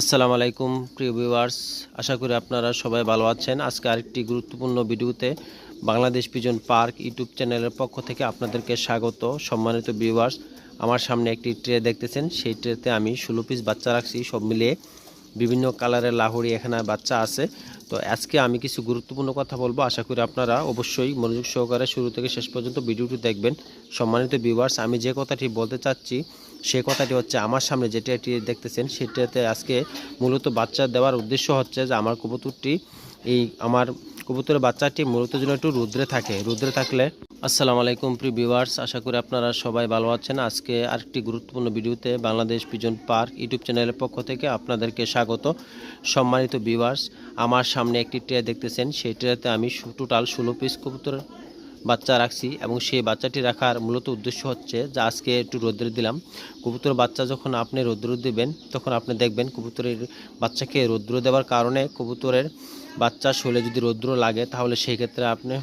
আসসালামু আলাইকুম, প্রিয় ভিউয়ার্স। আশা করি আপনারা সবাই ভালো আছেন। আজকে আরেকটি গুরুত্বপূর্ণ ভিডিওতে বাংলাদেশ পিজন পার্ক ইউটিউব চ্যানেলের পক্ষ থেকে আপনাদেরকে স্বাগত, সম্মানিত ভিউয়ার্স। আমার সামনে একটি ট্রে দেখতেছেন। সেই ট্রেতে আমি ষোলো পিস বাচ্চা রাখছি। সব মিলিয়ে বিভিন্ন কালারের লাহড়ি এখানে বাচ্চা আছে। তো আজকে আমি কিছু গুরুত্বপূর্ণ কথা বলব। আশা করি আপনারা অবশ্যই মনোযোগ সহকারে শুরু থেকে শেষ পর্যন্ত ভিডিওটি দেখবেন। সম্মানিত ভিউয়ার্স আমি যে কথাটি বলতে চাচ্ছি সেই কথাটি হচ্ছে আমার সামনে যেটা এটি দেখতেছেন, সেটাতে আজকে মূলত বাচ্চা দেওয়ার উদ্দেশ্য হচ্ছে যে আমার কবুতরটি, এই আমার কবুতরের বাচ্চাটি মূলত যেন একটু রুদ্রে থাকে। রুদ্রে থাকলে, আসসালামু আলাইকুম প্রিয় ভিউয়ার্স আশা করি আপনারা সবাই ভালো আছেন। আজকে আরেকটি গুরুত্বপূর্ণ ভিডিওতে বাংলাদেশ পিজন পার্ক ইউটিউব চ্যানেলের পক্ষ থেকে আপনাদেরকে স্বাগত। সম্মানিত ভিউয়ার্স আমার সামনে একটি ট্রে দেখতেছেন, সেই ট্রেতে আমি টোটাল ষোলো পিস কবুতর বাচ্চা রাখছি এবং সেই বাচ্চাটি রাখার মূলত উদ্দেশ্য হচ্ছে যে আজকে একটু রোদ্রে দিলাম। কবুতর বাচ্চা যখন আপনি রৌদ্র দেবেন, তখন আপনি দেখবেন কবুতরের বাচ্চাকে রৌদ্র দেওয়ার কারণে কবুতরের বাচ্চা শোলে যদি রৌদ্র লাগে, তাহলে সেই ক্ষেত্রে আপনি